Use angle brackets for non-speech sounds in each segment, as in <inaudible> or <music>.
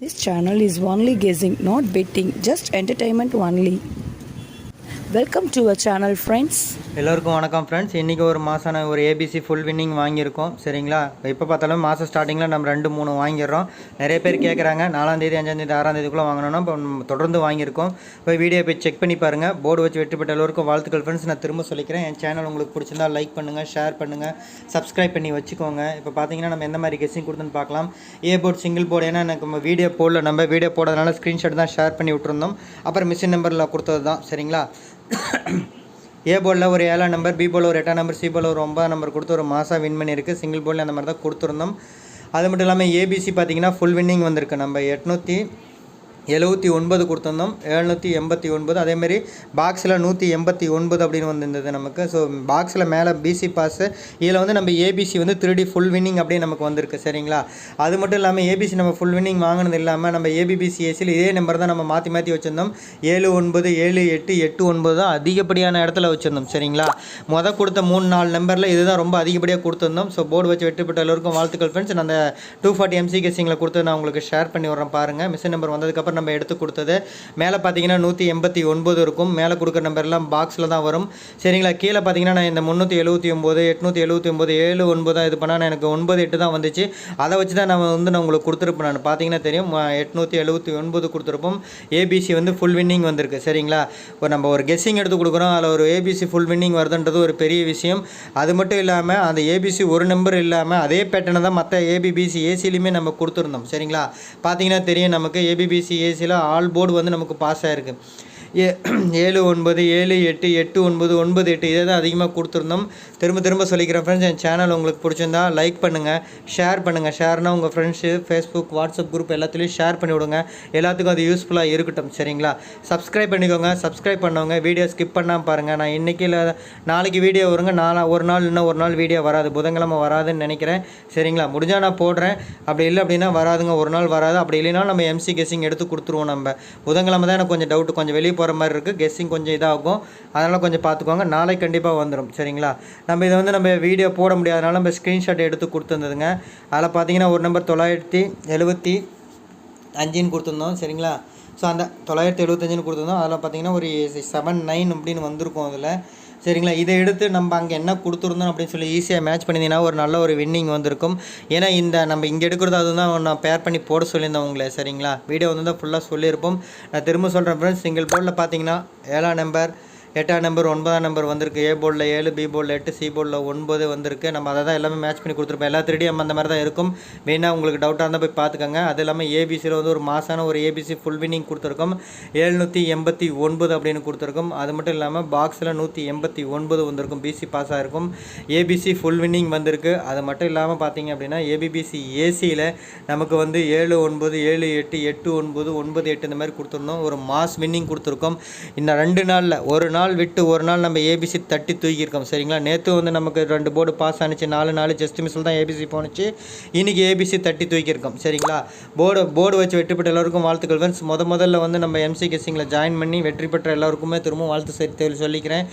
This channel is only guessing, not betting, just entertainment only. Welcome to our channel friends எல்லோருக்கும் வணக்கம் friends இன்றைக்கி ஒரு மாதம் ஒரு ஏபிசி ஃபுல் வின்னிங் வாங்கியிருக்கோம் சரிங்களா? இப்போ பார்த்தாலும் மாதம் ஸ்டார்டிங்கில் நம்ம ரெண்டு மூணு வாங்கிடுறோம். நிறைய பேர் கேட்குறாங்க நாலாந்தேதி அஞ்சாந்தேதி ஆறாந்தேதிக்குள்ளே வாங்கணும்னா இப்போ தொடர்ந்து வாங்கியிருக்கோம். போய் வீடியோ போய் செக் பண்ணி பாருங்கள் போர்டு வச்சு வெற்றி பெற்ற எல்லோருக்கும் வாழ்த்துக்கள் ஃப்ரெண்ட்ஸ் நான் திரும்ப சொல்லிக்கிறேன். என் சேனல் உங்களுக்கு பிடிச்சிருந்தா லைக் பண்ணுங்கள் ஷேர் பண்ணுங்கள் சப்ஸ்கிரைப் பண்ணி வச்சுக்கோங்க. இப்போ பார்த்தீங்கன்னா நம்ம எந்த மாதிரி கெஸ்ஸிங் கொடுத்துன்னு பார்க்கலாம். ஏ போர்டு சிங்கிள் போர்டு ஏன்னா எனக்கு நம்ம வீடியோ போடல. நம்ம வீடியோ போடுறதுனால ஸ்க்ரீன்ஷாட் தான் ஷேர் பண்ணி விட்டுருந்தோம். அப்புறம் மிஷின் நம்பரில் கொடுத்தது தான் சரிங்களா? <coughs> ஏ போலில் ஒரு ஏழாம் நம்பர் பி போல் ஒரு எட்டாம் நம்பர் சி போல் ஒரு ஒன்பதாம் நம்பர் கொடுத்து ஒரு மாதம் வின் பண்ணியிருக்கு. சிங்கிள் போலில் அந்த மாதிரி தான் கொடுத்துருந்தோம். அது மட்டும் இல்லாமல் ஏபிசி பார்த்தீங்கன்னா ஃபுல் வின்னிங் வந்திருக்கு. நம்ம எட்நூற்றி எழுபத்தி ஒன்பது கொடுத்துருந்தோம். எழுநூற்றி எண்பத்தி ஒன்பது. அதேமாரி பாக்ஸில் நூற்றி எண்பத்தி ஒன்பது அப்படின்னு வந்திருந்தது நமக்கு. ஸோ பாக்ஸில் மேலே பிசி பாஸு இதில் வந்து நம்ம ஏபிசி வந்து திருடி ஃபுல் வின்னிங் அப்படின்னு நமக்கு வந்திருக்கு. சரிங்களா? அது மட்டும் இல்லாமல் ஏபிசி நம்ம ஃபுல் வின்னிங் வாங்கினது இல்லாமல் நம்ம ஏபிபிசி ஏசியில் இதே நம்பர் தான் நம்ம மாற்றி மாற்றி வச்சுருந்தோம். ஏழு ஒன்பது ஏழு எட்டு எட்டு ஒன்பது தான் அதிகப்படியான இடத்துல வச்சுருந்தோம். சரிங்களா? மொதல் கொடுத்த மூணு நாலு நம்பரில் இதுதான் ரொம்ப அதிகப்படியாக கொடுத்துருந்தோம். ஸோ போர்டு வச்சு வெற்றி பெற்ற எல்லோருக்கும் வாழ்த்துக்கள் ஃப்ரெண்ட்ஸ் நான் அந்த டூ ஃபார்ட்டி எம்சி கேசிங்கில் கொடுத்து நான் உங்களுக்கு ஷேர் பண்ணி விட்றேன் பாருங்கள் மிஷின் நம்பர் வந்ததுக்கப்புறம் நம்ம எடுத்து கொடுத்தது. மேலே பார்த்தீங்கன்னா நூற்றி எண்பத்தி ஒன்பது இருக்கும். மேலே கொடுக்குற நம்பர்லாம் பாக்ஸில் தான் வரும். சரிங்களா? கீழே பார்த்தீங்கன்னா நான் இந்த முந்நூற்றி எழுபத்தி ஒம்பது எட்நூற்றி எழுபத்தி ஒம்பது ஏழு ஒன்பது தான் இது பண்ணால் எனக்கு ஒன்பது எட்டு தான் வந்துச்சு. அதை வச்சு தான் நம்ம வந்து நான் உங்களுக்கு கொடுத்துருப்பேன் நான். பார்த்தீங்கன்னா தெரியும். எட்நூற்றி எழுபத்தி ஒன்பது கொடுத்துருப்போம். ஏபிசி வந்து ஃபுல் வின்னிங் வந்திருக்கு. சரிங்களா? இப்போ நம்ம ஒரு கெஸ்ஸிங் எடுத்து கொடுக்குறோம். அதில் ஒரு ஏபிசி ஃபுல் வின்னிங் வருதுன்றது ஒரு பெரிய விஷயம். அது மட்டும் இல்லாமல் அந்த ஏபிசி ஒரு நம்பர் இல்லாமல் அதே பேட்டர்னை தான் மற்ற ஏபிபிசி ஏசிலையுமே நம்ம கொடுத்துருந்தோம். சரிங்களா? பார்த்தீங்கன்னா தெரியும் நமக்கு ஏபிபிசி ஏசியில் ஆல் போர்டு வந்து நமக்கு பாஸ் ஆகிருக்கு ஏ ஏழு ஒன்பது ஏழு எட்டு எட்டு ஒன்பது ஒன்பது எட்டு இதை தான் அதிகமாக கொடுத்துருந்தோம். திரும்ப திரும்ப சொல்லிக்கிறேன் ஃப்ரெண்ட்ஸ் என் சேனல் உங்களுக்கு பிடிச்சிருந்தா லைக் பண்ணுங்கள் ஷேர் பண்ணுங்கள் ஷேர்னால் உங்கள் ஃப்ரெண்ட்ஸு ஃபேஸ்புக் வாட்ஸ்அப் குரூப் எல்லாத்துலேயும் ஷேர் பண்ணி விடுங்க. எல்லாத்துக்கும் அது யூஸ்ஃபுல்லாக இருக்கட்டும் சரிங்களா? சப்ஸ்கிரைப் பண்ணிக்கோங்க சப்ஸ்கிரைப் பண்ணவங்க வீடியோ ஸ்கிப் பண்ணாமல் பாருங்கள் நான் இன்றைக்கி இல்லை நாளைக்கு வீடியோ வருங்க. நாளா ஒரு நாள் இன்னும் ஒரு நாள் வீடியோ வராது. புதன்கிழமை வராதுன்னு நினைக்கிறேன் சரிங்களா? முடிஞ்சால் நான் போடுறேன். அப்படி இல்லை அப்படின்னா வராதுங்க. ஒரு நாள் வராது. அப்படி இல்லைன்னா நம்ம எம்சி கெஸிங் எடுத்து கொடுத்துருவோம் நம்ம. புதன்கிழமை தான் எனக்கு கொஞ்சம் டவுட் கொஞ்சம் வெளியே போகிற மாதிரி இருக்குது கெஸ்ஸிங் கொஞ்சம் இதாகும். அதனால் கொஞ்சம் பார்த்துக்கோங்க நாளைக்கு கண்டிப்பாக வந்துடும் சரிங்களா? நம்ம இதை வந்து நம்ம வீடியோ போட முடியாதனால நம்ம ஸ்க்ரீன்ஷாட் எடுத்து கொடுத்துருந்ததுங்க. அதில் பார்த்தீங்கன்னா ஒரு நம்பர் தொள்ளாயிரத்தி எழுபத்தி அஞ்சுன்னு கொடுத்துருந்தோம். சரிங்களா? ஸோ அந்த தொள்ளாயிரத்தி எழுபத்தஞ்சுன்னு கொடுத்துருந்தோம். அதில் பார்த்தீங்கன்னா ஒரு செவன் நைன் அப்படின்னு வந்திருக்கும் அதில். சரிங்களா? இதை எடுத்து நம்ம அங்கே என்ன கொடுத்துருந்தோம் அப்படின்னு சொல்லி ஈஸியாக மேட்ச் பண்ணிங்கன்னா ஒரு நல்ல ஒரு வின்னிங் வந்திருக்கும். ஏன்னா இந்த நம்ம இங்கே எடுக்கிறது அதுதான். நான் பேர் பண்ணி போட சொல்லியிருந்தேன் உங்களை. சரிங்களா? வீடியோ வந்து தான் ஃபுல்லாக சொல்லியிருப்போம். நான் திரும்ப சொல்கிறேன் ஃப்ரெண்ட்ஸ் சிங்கிள் போர்டில் பார்த்தீங்கன்னா ஏழாம் நம்பர் எட்டாம் நம்பர் ஒன்பதாம் நம்பர் வந்திருக்கு. ஏ போர்டில் ஏழு பி போர்டில் எட்டு சி போர்டில் ஒன்பது வந்திருக்கு. நம்ம அதை தான் எல்லாமே மேட்ச் பண்ணி கொடுத்துருப்போம். எல்லா த்ரீடியும் அந்த மாதிரி தான் இருக்கும். மெயினாக உங்களுக்கு டவுட்டாக இருந்தால் போய் பார்த்துக்கோங்க. அது இல்லாமல் ஏபிசியில் வந்து ஒரு மாசான ஒரு ஏபிசி ஃபுல் வின்னிங் கொடுத்துருக்கோம். எழுநூற்றி எண்பத்தி ஒன்பது அப்படின்னு கொடுத்துருக்கோம். அது மட்டும் இல்லாமல் பாக்ஸில் நூற்றி எண்பத்தி ஒன்பது வந்திருக்கும். பிசி பாஸ் ஆகிருக்கும் ஏபிசி ஃபுல் வின்னிங் வந்திருக்கு. அது மட்டும் இல்லாமல் பார்த்தீங்க அப்படின்னா ஏபிபிசி ஏசியில் நமக்கு வந்து ஏழு ஒன்பது ஏழு எட்டு எட்டு ஒன்பது ஒன்பது எட்டு இந்த மாதிரி கொடுத்துருந்தோம். ஒரு மாஸ் வின்னிங் கொடுத்துருக்கோம். இந்த ரெண்டு நாளில் ஒரு நாள் நாள் விட்டு ஒரு நாள் நம்ம ஏபிசி தட்டி தூக்கியிருக்கோம் சரிங்களா? நேற்று வந்து நமக்கு ரெண்டு போர்டு பாஸ் ஆனிச்சு நாலு நாள் ஜஸ்ட் மிஸ்ஸில் தான் ஏபிசி போனுச்சு. இன்றைக்கி ஏபிசி தட்டி தூக்கியிருக்கோம் சரிங்களா? போர்டு போர்டு வச்சு வெற்றி பெற்ற எல்லாருக்கும் வாழ்த்துக்கள் ஃப்ரெண்ட்ஸ் முத முதல்ல வந்து நம்ம எம்சி கெஸ்ஸிங்கில் ஜாயின் பண்ணி வெற்றி பெற்ற எல்லாருக்குமே திரும்ப வாழ்த்து சரி சொல்லிக்கிறேன்.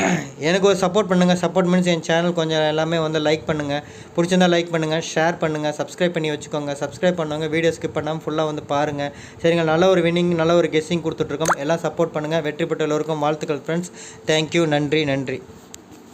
<clears throat> எனக்கு ஒரு சப்போர்ட் பண்ணுங்கள் சப்போர்ட் மீன்ஸ் என் சேனல் கொஞ்சம் எல்லாமே வந்து லைக் பண்ணுங்கள் பிடிச்சிருந்தா லைக் பண்ணுங்கள் ஷேர் பண்ணுங்கள் சப்ஸ்கிரைப் பண்ணி வச்சுக்கோங்க. சப்ஸ்கிரைப் பண்ணுவாங்க வீடியோ ஸ்கிப் பண்ணாமல் ஃபுல்லாக வந்து பாருங்கள் சரிங்க நல்ல ஒரு வின்னிங் நல்ல ஒரு கெஸ்ஸிங் கொடுத்துட்ருக்கோம் எல்லாம் சப்போர்ட் பண்ணுங்கள் வெற்றி பெற்ற எல்லோருக்கும் வாழ்த்துக்கள் ஃப்ரெண்ட்ஸ் தேங்க்யூ நன்றி நன்றி.